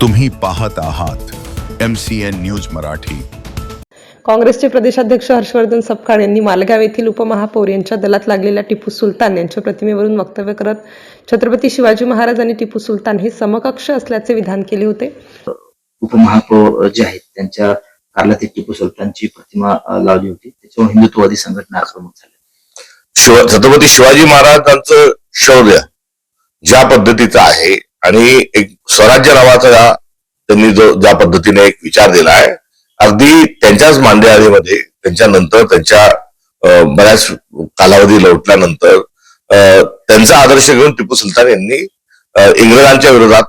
तुम्ही पाहत आहात M C N news Marathi. काँग्रेसचे प्रदेशाध्यक्ष हर्षवर्धन सपकाळ यांनी मालगाव येथील उपमहापौर यांच्या दलात लागलेल्या टिपू सुलतान यांच्या प्रतिमेवरून वक्तव्य करत छत्रपती शिवाजी महाराज आणि टिपू सुलतान हे समकक्ष असल्याचे विधान केले होते. उपमहापौर जे आहेत त्यांच्या कारला ते टिपू सुलतानची प्रतिमा लावली होती. त्याच्यामुळे हिंदुत्ववादी संघटना आक्रमक झाल्या. शिव छत्रपती शिवाजी महाराजांचं शौर्य ज्या पद्धतीचं आहे आणि एक स्वराज्य नावाचा त्यांनी जो ज्या पद्धतीने एक विचार दिला आहे अगदी त्यांच्याच मांडेआळीमध्ये त्यांच्यानंतर त्यांच्या बऱ्याच कालावधी लोटल्यानंतर अं, त्यांचा आदर्श घेऊन टिपू सुलतान यांनी इंग्रजांच्या विरोधात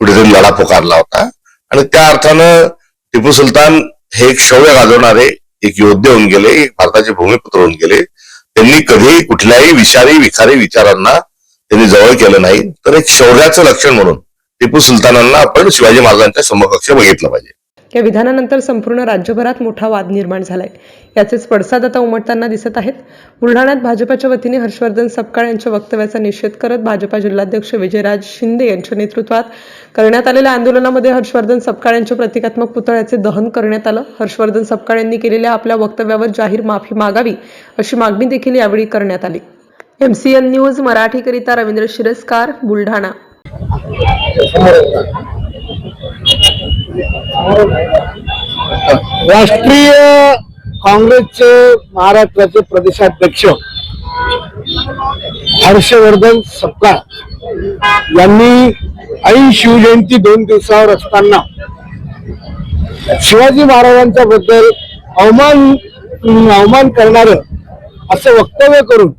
कुठेतरी लढा पुकारला होता. आणि त्या अर्थानं टिपू सुलतान हे एक शौर्य गाजवणारे एक योद्धे होऊन गेले एक भारताचे भूमिपुत्र होऊन गेले. त्यांनी कधीही कुठल्याही विषारी विखारी विचारांना त्यांनी जवळ केलं नाही तर एक शौर्याचं लक्षण म्हणून टिपू सुलतानांना आपण शिवाजी महाराजांच्या समकक्ष बघितलं पाहिजे. या विधानानंतर संपूर्ण राज्यभरात मोठा वाद निर्माण झालाय. याचेच पडसाद आता उमटताना दिसत आहेत. बुलढाण्यात भाजपाच्या वतीने हर्षवर्धन सपकाळ यांच्या वक्तव्याचा निषेध करत भाजपा जिल्हाध्यक्ष विजयराज शिंदे यांच्या नेतृत्वात करण्यात आलेल्या आंदोलनामध्ये हर्षवर्धन सपकाळ यांच्या प्रतिकात्मक पुतळ्याचे दहन करण्यात आलं. हर्षवर्धन सपकाळ यांनी केलेल्या आपल्या वक्तव्यावर जाहीर माफी मागावी अशी मागणी देखील यावेळी करण्यात आली. एमसीएन न्यूज मराठीकरिता रवींद्र शिरस्कार बुलढाणा. राष्ट्रीय काँग्रेसचे महाराष्ट्राचे प्रदेशाध्यक्ष हर्षवर्धन सपकाळ यांनी ऐन शिवजयंती दोन दिवसावर असताना शिवाजी महाराजांच्या बद्दल अवमान अवमान करणार असं वक्तव्य करून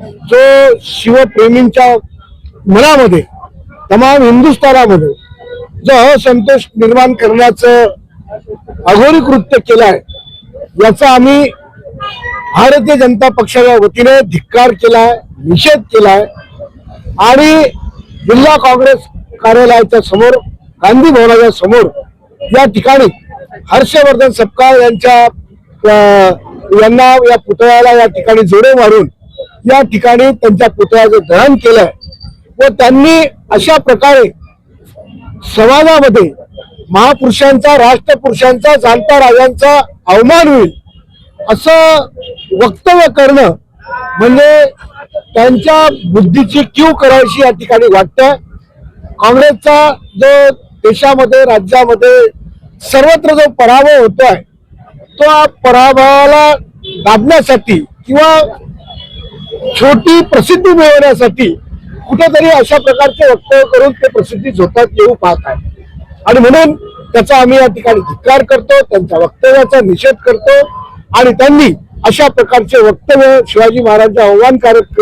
जो शिवप्रेमींच्या मनामध्ये तमाम हिंदुस्थानामध्ये जो असंतोष निर्माण करण्याचं अघोरी कृत्य केलं आहे याचा आम्ही भारतीय जनता पक्षाच्या वतीने धिक्कार केलाय निषेध केलाय आणि जिल्हा काँग्रेस कार्यालयाच्या समोर गांधी भवनाच्या समोर या ठिकाणी हर्षवर्धन सपकाळ यांच्या यांना या पुतळ्याला या ठिकाणी जोडे मारून या ठिकाणी त्यांच्या पुतळ्याचं दहन केलंय व त्यांनी अशा प्रकारे समाजामध्ये महापुरुषांचा राष्ट्रपुरुषांचा जाणता राजांचा अवमान होईल असं वक्तव्य करणं म्हणजे त्यांच्या बुद्धीची क्यू करायची या ठिकाणी वाटतं काँग्रेसचा जो देशामध्ये राज्यामध्ये सर्वत्र जो पराभव होतोय तो पराभवाला दाबण्यासाठी किंवा छोटी प्रसिद्धी मिळवण्यासाठी कुठेतरी अशा प्रकारचे वक्तव्य करून ते प्रसिद्धी झोतात येऊ पाहत आहे. आणि म्हणून त्याचा आम्ही या ठिकाणी धिक्कार करतो त्यांच्या वक्तव्याचा निषेध करतो आणि त्यांनी अशा प्रकारचे वक्तव्य शिवाजी महाराजांचे आव्हानकारक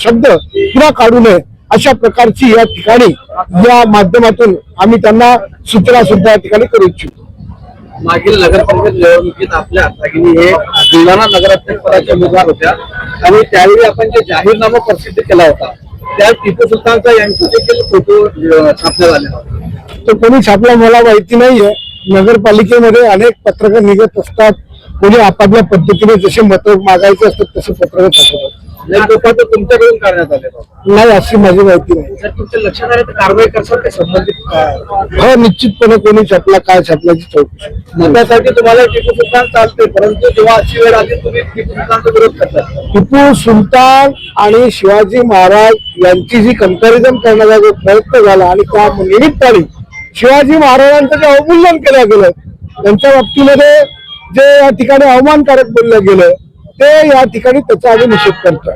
शब्द पुन्हा काढू नये अशा प्रकारची या ठिकाणी या माध्यमातून आम्ही त्यांना सूचना सुद्धा या ठिकाणी करू इच्छितो. मागील नगरपरिषद निवडणुकीत आपल्या हातागिनी हे बुलढाणा नगराध्यक्ष पदाच्या उमेदवार होत्या. आणि त्यावेळी आपण जे जाहीरनामा प्रसिद्ध केला होता त्या टिपू सुलतानचा यांचे देखील फोटो छापण्यात आले तो कोणी छापला मला माहिती नाहीये. नगरपालिकेमध्ये अनेक पत्रकार निघत असतात. कोणी आपापल्या पद्धतीने जसे मत मागायचे असतात तसे पत्रकं छापतात तुमच्याकडून करण्यात आले नाही अशी माझी माहिती नाही. जर तुमच्या लक्षात आले तर कारवाई करसाल संबंधित हो निश्चितपणे कोणी छापला काय छापल्याची चौकशी. त्यासाठी तुम्हाला टिपू सुलतान चालते परंतु जेव्हा अशी वेळ आली तुम्ही टिपू सुलतानचा विरोध करता टिपू सुलतान आणि शिवाजी महाराज यांची जी कंपॅरिझन करण्याचा जो प्रयत्न झाला आणि त्या निमित्ताने शिवाजी महाराजांचं जे अवमूल्यन केलं गेलं त्यांच्या बाबतीमध्ये जे या ठिकाणी अवमानकारक बोललं गेलं ते या ठिकाणी त्याचा आम्ही निषेध करतोय.